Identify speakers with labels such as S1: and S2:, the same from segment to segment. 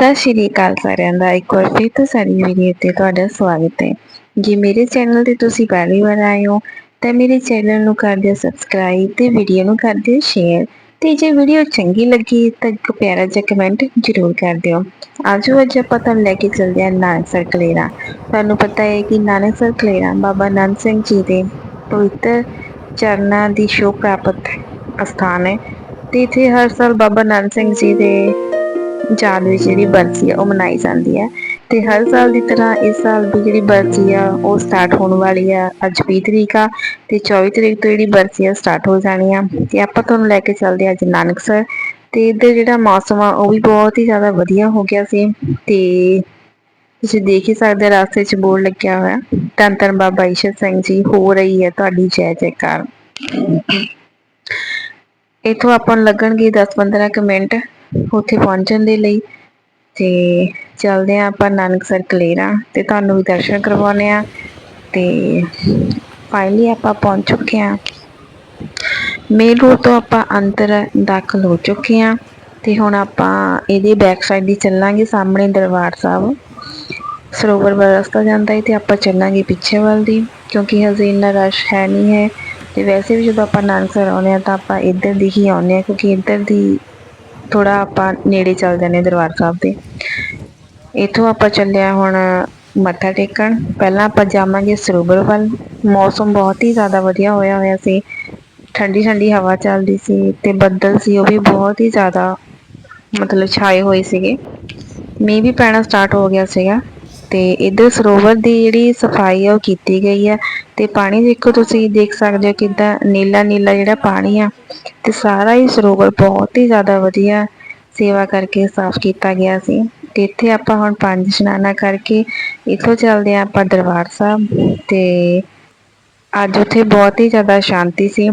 S1: ਸਤਿ ਸ਼੍ਰੀ ਅਕਾਲ ਸਾਰਿਆਂ ਦਾ, ਇੱਕ ਵਾਰ ਫਿਰ ਤੋਂ ਸਾਡੀ ਵੀਡੀਓ ਤੇ ਤੁਹਾਡਾ ਸਵਾਗਤ ਹੈ। ਜੇ ਮੇਰੇ ਚੈਨਲ ਤੇ ਤੁਸੀਂ ਪਹਿਲੀ ਵਾਰ ਆਏ ਹੋ, ਤਾਂ ਮੇਰੇ ਚੈਨਲ ਨੂੰ ਕਰ ਦਿਓ ਸਬਸਕ੍ਰਾਈਬ ਤੇ ਵੀਡੀਓ ਨੂੰ ਕਰ ਦਿਓ ਸ਼ੇਅਰ ਤੇ ਜੇ ਵੀਡੀਓ ਚੰਗੀ ਲੱਗੀ, ਤਾਂ ਇੱਕ ਪਿਆਰਾ ਜਿਹਾ ਕਮੈਂਟ ਜ਼ਰੂਰ ਕਰ ਦਿਓ। ਆਜੋ, ਅੱਜ ਆਪਾਂ ਤੁਹਾਨੂੰ ਲੈ ਕੇ ਚੱਲਦੇ ਹਾਂ ਨਾਨਕਸਰ ਕਲੇਰਾ। ਤੁਹਾਨੂੰ ਪਤਾ ਹੈ ਕਿ ਨਾਨਕਸਰ ਕਲੇਰਾ ਬਾਬਾ ਨਾਨਕ ਸਿੰਘ ਜੀ ਦੇ ਪਵਿੱਤਰ ਚਰਨਾਂ ਦੀ ਸ਼ੋਅ ਪ੍ਰਾਪਤ ਅਸਥਾਨ ਹੈ। ਤੇ ਇੱਥੇ ਹਰ ਸਾਲ ਬਾਬਾ ਨਾਨਕ ਸਿੰਘ ਜੀ ਦੇ ਯਾਦ ਵਿੱਚ ਜਿਹੜੀ ਬਰਸੀ ਆ, ਉਹ ਮਨਾਈ ਜਾਂਦੀ ਹੈ ਤੇ ਹਰ ਸਾਲ ਦੀ ਤਰ੍ਹਾਂ ਇਸ ਸਾਲ ਵੀ ਜਿਹੜੀ ਬਰਸੀ ਆ, ਉਹ ਸਟਾਰਟ ਹੋਣ ਵਾਲੀ ਆ। ਅੱਜ 20 ਤਰੀਕ ਆ ਤੇ 24 ਤਰੀਕ ਤੋਂ ਜਿਹੜੀ ਬਰਸੀ ਆ ਸਟਾਰਟ ਹੋ ਜਾਣੀ ਆ। ਤੇ ਆਪਾਂ ਤੁਹਾਨੂੰ ਲੈ ਕੇ ਚੱਲਦੇ ਆ ਅੱਜ ਨਾਨਕਸਰ ਤੇ ਇੱਧਰ ਜਿਹੜਾ ਮੌਸਮ ਆ, ਉਹ ਵੀ ਬਹੁਤ ਹੀ ਜ਼ਿਆਦਾ ਵਧੀਆ ਹੋ ਗਿਆ ਸੀ। ਤੇ ਤੁਸੀਂ ਦੇਖ ਹੀ ਸਕਦੇ ਹੋ ਰਸਤੇ 'ਚ ਬੋਰਡ ਲੱਗਿਆ ਹੋਇਆ। ਧੰਨ ਧੰਨ ਬਾਬਾ ਈਸ਼ਰ ਸਿੰਘ ਜੀ, ਹੋ ਰਹੀ ਹੈ ਤੁਹਾਡੀ ਜੈ ਜੈਕਾਰ। ਇਥੋਂ ਆਪਾਂ ਨੂੰ ਲੱਗਣਗੇ 10-15 ਕੁ ਮਿੰਟ। ਉੱਥੇ ਪਹੁੰਚਣ ਦੇ ਲਈ। ਤੇ ਚੱਲਦੇ ਆ ਆਪਾਂ ਨਾਨਕਸਰ ਕਲੇਰਾ ਤੇ ਤੁਹਾਨੂੰ ਵੀ ਦਰਸ਼ਨ ਕਰਵਾਉਣੇ ਆ ਤੇ ਫਾਈਨਲੀ ਆਪਾਂ ਪਹੁੰਚ ਚੁੱਕੇ ਆ ਮੇਨ ਰੋਡ ਤੋਂ ਆਪਾਂ ਅੰਦਰ ਦਾਖਲ ਹੋ ਚੁੱਕੇ ਆ ਤੇ ਹੁਣ ਆਪਾਂ ਇਹਦੇ ਬੈਕ ਸਾਈਡ ਦੀ ਚੱਲਾਂਗੇ, ਸਾਹਮਣੇ ਦਰਬਾਰ ਸਾਹਿਬ। ਸਰੋਵਰ ਵਾਲਾ ਰਸਤਾ ਜਾਂਦਾ ਹੈ ਤੇ ਆਪਾਂ ਚੱਲਾਂਗੇ ਪਿੱਛੇ ਵੱਲ ਦੀ, ਕਿਉਂਕਿ ਹਜੇ ਇੰਨਾ ਰਸ਼ ਹੈ ਨਹੀਂ ਹੈ। ਤੇ ਵੈਸੇ ਵੀ ਜਦੋਂ ਆਪਾਂ ਨਾਨਕਸਰ ਆਉਂਦੇ ਆ ਤਾਂ ਆਪਾਂ ਇੱਧਰ ਦੀ ਹੀ ਆਉਂਦੇ ਆ ਕਿਉਂਕਿ ਇੱਧਰ ਦੀ ਥੋੜਾ ਆਪਾਂ ਨੇੜੇ ਚੱਲ ਜਾਂਦੇ ਦਰਬਾਰ ਸਾਹਿਬ ਦੇ। ਇਥੋਂ ਆਪਾਂ ਚੱਲਿਆ ਹੁਣ ਮੱਥਾ ਟੇਕਣ। ਪਹਿਲਾਂ ਆਪਾਂ ਜਾਵਾਂਗੇ ਸਰੋਵਰ ਵੱਲ। ਮੌਸਮ ਬਹੁਤ ਹੀ ਜ਼ਿਆਦਾ ਵਧੀਆ ਹੋਇਆ ਹੋਇਆ ਸੀ। ਠੰਡੀ ਠੰਡੀ ਹਵਾ ਚੱਲਦੀ ਸੀ ਤੇ ਬੱਦਲ ਸੀ, ਉਹ ਵੀ ਬਹੁਤ ਹੀ ਜ਼ਿਆਦਾ ਮਤਲਬ ਛਾਏ ਹੋਏ ਸੀਗੇ। ਮੀਂਹ ਵੀ ਪੈਣਾ ਸਟਾਰਟ ਹੋ ਗਿਆ ਸੀਗਾ। ਤੇ ਇਧਰ ਸਰੋਵਰ ਦੀ ਜਿਹੜੀ ਸਫ਼ਾਈ ਆ ਉਹ ਕੀਤੀ ਗਈ ਆ। ਤੇ ਪਾਣੀ ਦੇਖੋ ਤੁਸੀਂ ਦੇਖ ਸਕਦੇ ਹੋ ਕਿਦਾਂ ਨੀਲਾ ਨੀਲਾ ਜਿਹੜਾ ਪਾਣੀ ਆ ਤੇ ਸਾਰਾ ਹੀ ਸਰੋਵਰ ਬਹੁਤ ਹੀ ਜ਼ਿਆਦਾ ਵਧੀਆ ਸੇਵਾ ਕਰਕੇ ਸਾਫ਼ ਕੀਤਾ ਗਿਆ ਸੀ। ਤੇ ਇੱਥੇ ਆਪਾਂ ਹੁਣ ਪੰਜ ਇਸ਼ਨਾਨਾ ਕਰਕੇ ਇੱਥੋਂ ਚੱਲਦੇ ਆ ਆਪਾਂ ਦਰਬਾਰ ਸਾਹਿਬ ਤੇ ਅੱਜ ਉੱਥੇ ਬਹੁਤ ਹੀ ਜ਼ਿਆਦਾ ਸ਼ਾਂਤੀ ਸੀ।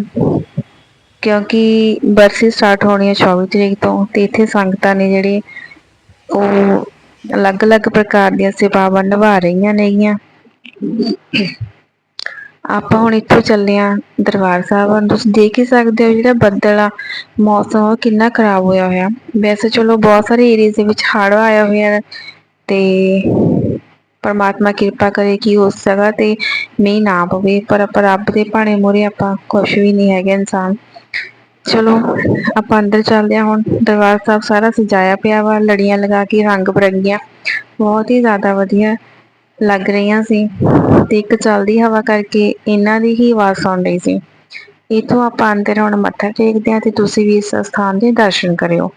S1: ਕਿਉਂਕਿ ਬਰਸੀ ਸਟਾਰਟ ਹੋਣੀ ਹੈ 24 ਤਰੀਕ ਤੋਂ ਤੇ ਇੱਥੇ ਸੰਗਤਾਂ ਨੇ ਜਿਹੜੇ ਉਹ ਅਲੱਗ-ਅਲੱਗ ਪ੍ਰਕਾਰ ਦੀਆਂ ਸੇਵਾਵਾਂ ਨਿਭਾ ਰਹੀਆਂ ਨੇਗੀਆਂ। ਆਪਾਂ ਹੁਣ ਇੱਥੋਂ ਚੱਲੇ ਆ ਦਰਬਾਰ ਸਾਹਿਬ। ਤੁਸੀਂ ਦੇਖ ਹੀ ਸਕਦੇ ਹੋ ਜਿਹੜਾ ਬੱਦਲ ਆ, ਮੌਸਮ ਉਹ ਕਿੰਨਾ ਖਰਾਬ ਹੋਇਆ ਹੋਇਆ। ਵੈਸੇ ਚਲੋ ਬਹੁਤ ਸਾਰੇ ਏਰੀਆ ਦੇ ਵਿੱਚ ਹੜ੍ਹ ਆਇਆ ਹੋਇਆ ਤੇ ਪਰਮਾਤਮਾ ਕਿਰਪਾ ਕਰੇ ਕਿ ਉਸ ਜਗ੍ਹਾ ਤੇ ਮੀਂਹ ਨਾ ਪਵੇ, ਪਰ ਆਪਾਂ ਰੱਬ ਦੇ ਭਾਣੇ ਮੋਰੇ ਆਪਾਂ ਕੁਝ ਵੀ ਨਹੀਂ ਹੈਗੇ ਇਨਸਾਨ। ਚਲੋ, ਆਪਾਂ ਅੰਦਰ ਚੱਲਦੇ ਹਾਂ ਹੁਣ। ਦਰਬਾਰ ਸਾਹਿਬ ਸਾਰਾ ਸਜਾਇਆ ਪਿਆ ਵਾ, ਲੜੀਆਂ ਲਗਾ ਕੇ ਰੰਗ ਬਰੰਗੀਆਂ। ਬਹੁਤ ਹੀ ਜ਼ਿਆਦਾ ਵਧੀਆ ਲੱਗ ਰਹੀਆਂ ਸੀ। ਤੇ ਇੱਕ ਚੱਲਦੀ ਹਵਾ ਕਰਕੇ ਇਹਨਾਂ ਦੀ ਹੀ ਆਵਾਜ਼ ਸੁਣ ਰਹੀ ਸੀ। ਇਥੋਂ ਆਪਾਂ ਅੰਦਰ ਹੁਣ ਮੱਥਾ ਟੇਕਦੇ ਹਾਂ ਤੇ ਤੁਸੀਂ ਵੀ ਇਸ ਸਥਾਨ ਦੇ ਦਰਸ਼ਨ ਕਰਿਓ।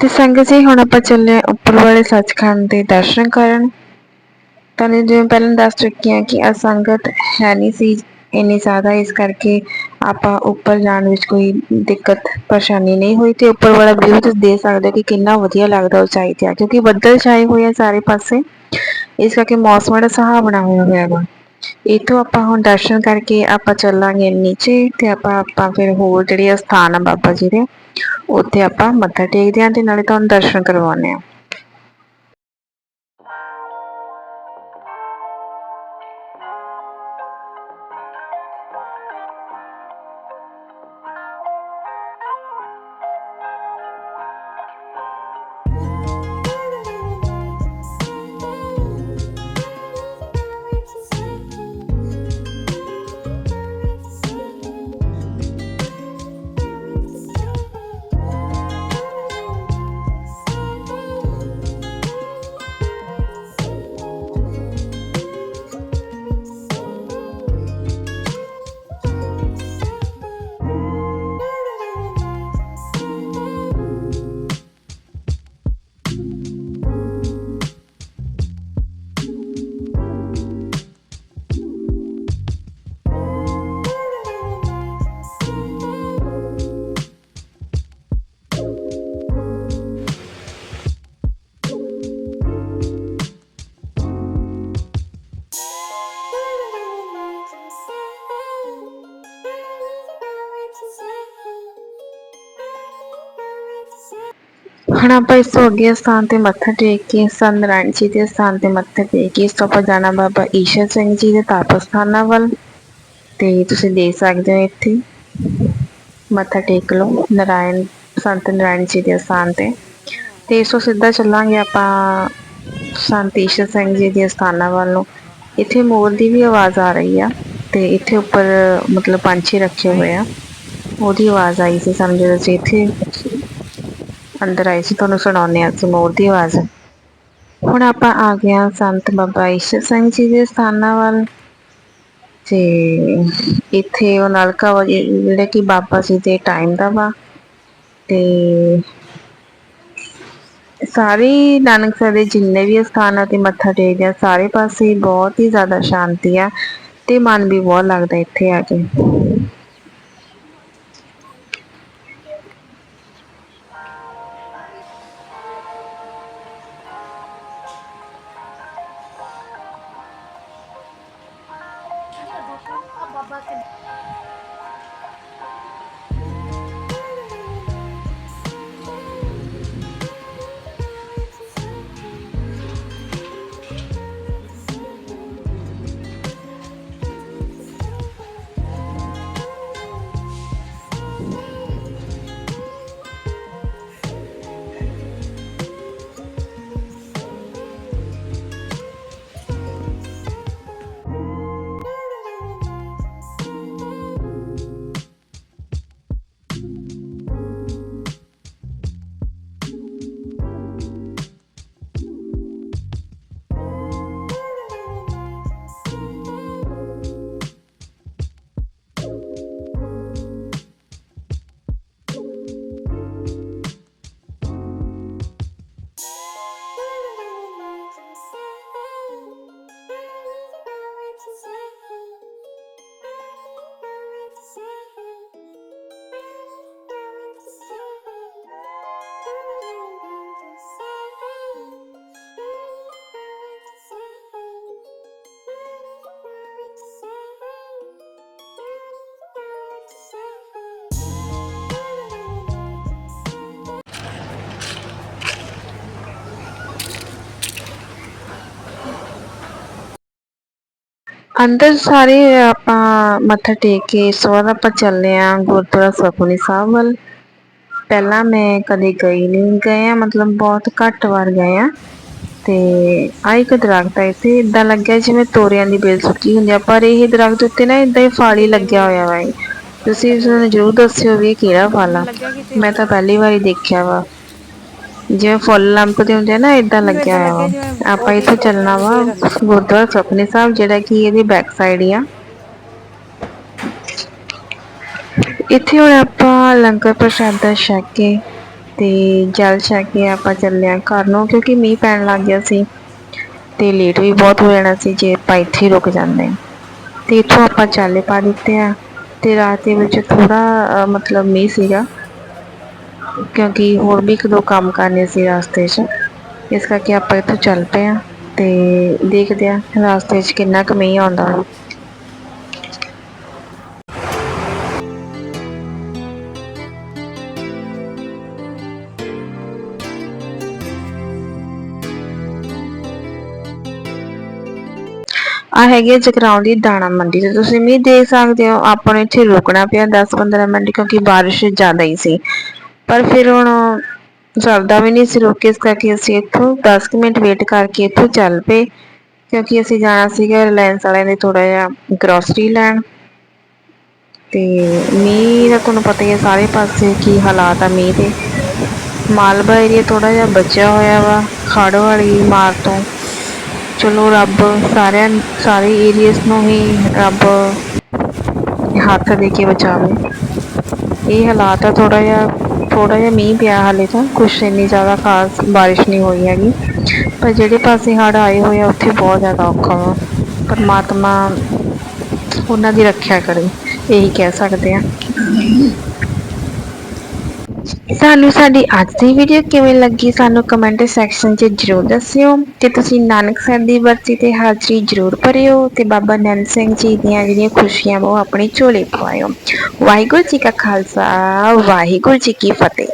S1: ਤੇ ਸੰਗਤ ਜੀ, ਹੁਣ ਆਪਾਂ ਚੱਲੇ ਆਂ ਉੱਪਰ ਵਾਲੇ ਸੱਚਖੰਡ ਦੇ ਦਰਸ਼ਨ ਕਰਨ। ਤੁਹਾਨੂੰ ਜਿਵੇਂ ਪਹਿਲਾਂ ਦੱਸ ਚੁੱਕੀ ਹਾਂ ਕਿ ਅਸੰਗਤ ਹੈ ਨਹੀਂ ਸੀ ਇੰਨੀ ਜ਼ਿਆਦਾ, ਇਸ ਕਰਕੇ ਆਪਾਂ ਉੱਪਰ ਜਾਣ ਵਿੱਚ ਕੋਈ ਦਿੱਕਤ, ਪਰੇਸ਼ਾਨੀ ਨਹੀਂ ਹੋਈ ਤੇ ਉੱਪਰ ਵਾਲਾ ਵਿਊ ਤੁਸੀਂ ਦੇਖ ਸਕਦੇ ਹੋ ਕਿ ਕਿੰਨਾ ਵਧੀਆ ਲੱਗਦਾ ਉਚਾਈ ਤੇ ਆ, ਕਿਉਂਕਿ ਬੱਦਲ ਛਾਏ ਹੋਏ ਆ ਸਾਰੇ ਪਾਸੇ। ਇਸ ਕਰਕੇ ਮੌਸਮ ਬੜਾ ਸੁਹਾਵਣਾ ਹੋਇਆ ਹੋਇਆ ਵਾ ਇੱਥੋਂ ਆਪਾਂ ਹੁਣ ਦਰਸ਼ਨ ਕਰਕੇ ਆਪਾਂ ਚੱਲਾਂਗੇ ਨੀਚੇ ਤੇ ਆਪਾਂ ਆਪਾਂ ਫਿਰ ਹੋਰ ਜਿਹੜੇ ਅਸਥਾਨ ਆ ਬਾਬਾ ਜੀ ਦੇ, ਉੱਥੇ ਆਪਾਂ ਮੱਥਾ ਟੇਕਦੇ ਹਾਂ ਤੇ ਨਾਲੇ ਤੁਹਾਨੂੰ ਦਰਸ਼ਨ ਕਰਵਾਉਂਦੇ ਹਾਂ ਹੁਣ ਆਪਾਂ ਇਸ ਤੋਂ ਅੱਗੇ ਸਥਾਨ ਤੇ ਮੱਥਾ ਟੇਕ ਕੇ, ਸੰਤ ਨਾਰਾਇਣ ਜੀ ਦੇ ਸਥਾਨ ਤੇ ਮੱਥਾ ਟੇਕ ਕੇ, ਇਸ ਤੋਂ ਆਪਾਂ ਜਾਣਾ ਬਾਬਾ ਈਸ਼ਰ ਸਿੰਘ ਜੀ ਦੇ ਤਪ ਸਥਾਨਾਂ ਵੱਲ। ਤੇ ਤੁਸੀਂ ਦੇਖ ਸਕਦੇ ਹੋ ਇੱਥੇ। ਮੱਥਾ ਟੇਕ ਲਓ, ਨਾਰਾਇਣ, ਸੰਤ ਨਾਰਾਇਣ ਜੀ ਦੇ ਸਥਾਨ ਤੇ। ਤੇ ਇਸ ਤੋਂ ਸਿੱਧਾ ਚੱਲਾਂਗੇ ਆਪਾਂ ਸੰਤ ਈਸ਼ਰ ਸਿੰਘ ਜੀ ਦੇ ਸਥਾਨਾਂ ਵੱਲ। ਨੂੰ ਇੱਥੇ ਮੋਰ ਦੀ ਵੀ ਆਵਾਜ਼ ਆ ਰਹੀ ਆ ਤੇ ਇੱਥੇ ਉੱਪਰ ਮਤਲਬ ਪੰਛੀ ਰੱਖੇ ਹੋਏ ਆ। ਉਹਦੀ ਆਵਾਜ਼ ਆਈ ਸੀ, ਸਮਝੋ ਜਦੋਂ ਇੱਥੇ। ਅੰਦਰ ਆਏ ਸੀ, ਤੁਹਾਨੂੰ ਸੁਣਾਉਂਦੇ ਹਾਂ ਅਸੀਂ ਮੋਰ ਦੀ ਆਵਾਜ਼ ਹੁਣ ਆਪਾਂ ਆ ਗਏ ਹਾਂ ਸੰਤ ਬਾਬਾ ਈਸ਼ਰ ਸਿੰਘ ਜੀ ਦੇ ਸਥਾਨਾਂ ਵੱਲ। ਤੇ ਇੱਥੇ ਉਹ ਨਲਕਾ ਜਿਹੜਾ ਕਿ ਬਾਬਾ ਜੀ ਦੇ ਟਾਈਮ ਦਾ ਵਾ। ਤੇ ਸਾਰੇ ਨਾਨਕਸਰ ਦੇ ਜਿੰਨੇ ਵੀ ਸਥਾਨ ਤੇ ਮੱਥਾ ਟੇਕਦੇ ਆ, ਸਾਰੇ ਪਾਸੇ ਬਹੁਤ ਹੀ ਜ਼ਿਆਦਾ ਸ਼ਾਂਤੀ ਆ ਤੇ ਮਨ ਵੀ ਬਹੁਤ ਲੱਗਦਾ ਇੱਥੇ ਆ ਕੇ। ਅੰਦਰ ਸਾਰੇ ਆਪਾਂ ਮੱਥਾ ਟੇਕ ਕੇ ਇਸ ਤੋਂ ਆਪਾਂ ਚੱਲਦੇ ਆਂ ਗੁਰਦੁਆਰਾ ਸੁਖਮਨੀ ਸਾਹਿਬ ਵੱਲ। ਪਹਿਲਾਂ ਮੈਂ ਕਦੇ ਗਈ ਨਹੀਂ, ਗਏ ਆ ਮਤਲਬ ਬਹੁਤ ਘੱਟ ਵਾਰ ਗਏ ਆ ਤੇ ਆ ਇੱਕ ਦਰਖਤ ਆ ਇੱਥੇ ਇਦਾਂ ਲੱਗਿਆ ਜਿਵੇਂ ਤੋਰਿਆਂ ਦੀ ਬੇਲ ਸੁੱਕੀ ਹੁੰਦੀ ਆ, ਪਰ ਇਹ ਦਰਖਤ ਉੱਤੇ ਨਾ ਇਦਾਂ ਹੀ ਫਲ ਹੀ ਲੱਗਿਆ ਹੋਇਆ ਵਾ ਇਹ। ਤੁਸੀਂ ਸਾਨੂੰ ਜ਼ਰੂਰ ਦੱਸਿਓ ਵੀ ਇਹ ਕਿਹੜਾ ਫਲ ਮੈਂ ਤਾਂ ਪਹਿਲੀ ਵਾਰੀ ਦੇਖਿਆ ਵਾ। ਜਿਵੇਂ ਫੁੱਲ ਲੰਪਦੇ ਹੁੰਦੇ ਆ ਨਾ ਇਦਾਂ ਲੱਗਿਆ ਹੋਇਆ ਵਾ। ਆਪਾਂ ਇੱਥੇ ਚੱਲਣਾ ਵਾ ਗੁਰਦੁਆਰਾ ਸੁਖਮਨੀ ਸਾਹਿਬ ਜਿਹੜਾ ਕਿ ਇਹਦੀ ਬੈਕ ਸਾਈਡ ਹੀ ਆ। ਇੱਥੇ ਹੁਣ ਆਪਾਂ ਲੰਗਰ ਪ੍ਰਸ਼ਾਦਾ ਛਕ ਕੇ ਤੇ ਜਲ ਛਕ ਕੇ ਆਪਾਂ ਚੱਲੇ ਆਂ ਘਰ ਨੂੰ ਕਿਉਂਕਿ ਮੀਂਹ ਪੈਣ ਲੱਗ ਗਿਆ ਸੀ ਤੇ ਲੇਟ ਵੀ ਬਹੁਤ ਹੋ ਜਾਣਾ ਸੀ ਜੇ ਆਪਾਂ ਇੱਥੇ ਰੁਕ ਜਾਂਦੇ ਤੇ ਇੱਥੋਂ ਆਪਾਂ ਚਾਲੇ ਪਾ ਦਿੱਤੇ ਆ ਤੇ ਰਾਤ ਦੇ ਵਿੱਚ ਥੋੜਾ ਮਤਲਬ ਮੀਂਹ ਸੀਗਾ। ਕਿਉਂਕਿ ਹੋਰ ਵੀ ਇੱਕ ਦੋ ਕੰਮ ਕਰਨੇ ਸੀ ਰਸਤੇ 'ਚ। ਇਸ ਕਰਕੇ ਆਪਾਂ ਇੱਥੋਂ ਚੱਲ ਪਏ ਹਾਂ ਤੇ ਦੇਖਦੇ ਹਾਂ ਰਸਤੇ 'ਚ ਕਿੰਨਾ ਕੁ ਮੀਂਹ ਆਉਂਦਾ ਵਾ ਆ ਹੈਗੀ ਆ ਜਗਰਾਉਂ ਦੀ ਦਾਣਾ ਮੰਡੀ, ਤੇ ਤੁਸੀਂ ਵੀ ਦੇਖ ਸਕਦੇ ਹੋ, ਆਪਾਂ ਨੂੰ ਇੱਥੇ ਰੁਕਣਾ ਪਿਆ 10-15 ਮਿੰਟ ਕਿਉਂਕਿ ਬਾਰਿਸ਼ ਜ਼ਿਆਦਾ ਹੀ ਸੀ। ਪਰ ਫਿਰ ਹੁਣ ਸਰਦਾ ਵੀ ਨਹੀਂ ਸੀ ਰੁਕੇ ਇਸ ਕਰਕੇ ਅਸੀਂ ਇੱਥੋਂ 10 ਕੁ ਮਿੰਟ ਵੇਟ ਕਰਕੇ ਇੱਥੋਂ ਚੱਲ ਪਏ, ਕਿਉਂਕਿ ਅਸੀਂ ਜਾਣਾ ਸੀਗਾ ਰਿਲਾਇੰਸ ਵਾਲਿਆਂ ਦੇ ਥੋੜਾ ਜਿਹਾ ਗਰੋਸਰੀ ਲੈਣ। ਤੇ ਮੀਂਹ ਦਾ ਤੁਹਾਨੂੰ ਪਤਾ ਹੀ ਹੈ, ਸਾਰੇ ਪਾਸੇ ਕੀ ਹਾਲਾਤ ਆ ਮੀਂਹ ਦੇ। ਮਾਲਵਾ ਏਰੀਆ ਥੋੜਾ ਜਿਹਾ ਬਚਿਆ ਹੋਇਆ ਵਾ, ਖੜ ਵਾਲੀ ਮਾਰ ਤੋਂ। ਚਲੋ ਰੱਬ ਸਾਰਿਆਂ, ਸਾਰੇ ਏਰੀਅਸ ਨੂੰ ਹੀ ਰੱਬ ਹੱਥ ਦੇ ਕੇ ਬਚਾਵੇ। ਇਹ ਹਾਲਾਤ ਆ ਥੋੜਾ ਜਿਹਾ ਥੋੜਾ ਜਿਹਾ ਮੀਂਹ ਪਿਆ ਹਾਲੇ ਤਾਂ, ਕੁਛ ਇੰਨੀ ਜ਼ਿਆਦਾ ਖਾਸ ਬਾਰਿਸ਼ ਨਹੀਂ ਹੋਈ ਹੈਗੀ। ਪਰ ਜਿਹੜੇ ਪਾਸੇ ਹੜ੍ਹ ਆਏ ਹੋਏ ਆ, ਉੱਥੇ ਬਹੁਤ ਜ਼ਿਆਦਾ ਔਖਾ ਵਾ। ਪਰਮਾਤਮਾ ਉਹਨਾਂ ਦੀ ਰੱਖਿਆ ਕਰੇ, ਇਹੀ ਕਹਿ ਸਕਦੇ ਹਾਂ ਸਾਨੂੰ ਸਾਡੀ ਅੱਜ ਦੀ ਵੀਡੀਓ ਕਿਵੇਂ ਲੱਗੀ ਸਾਨੂੰ ਕਮੈਂਟ ਸੈਕਸ਼ਨ 'ਚ ਜਰੂਰ ਦੱਸਿਓ ਤੇ ਤੁਸੀਂ ਨਾਨਕ ਸਾਹਿਬ ਦੀ ਬਰਸੀ ਤੇ ਹਾਜ਼ਰੀ ਜਰੂਰ ਭਰਿਓ ਤੇ ਬਾਬਾ ਨੰਦ ਸਿੰਘ ਜੀ ਦੀਆਂ ਜਿਹੜੀਆਂ ਖੁਸ਼ੀਆਂ ਉਹ ਆਪਣੀ ਝੋਲੇ ਪਵਾਇਓ। ਵਾਹਿਗੁਰੂ ਜੀ ਕਾ ਖਾਲਸਾ, ਵਾਹਿਗੁਰੂ ਜੀ ਕੀ ਫਤਿਹ।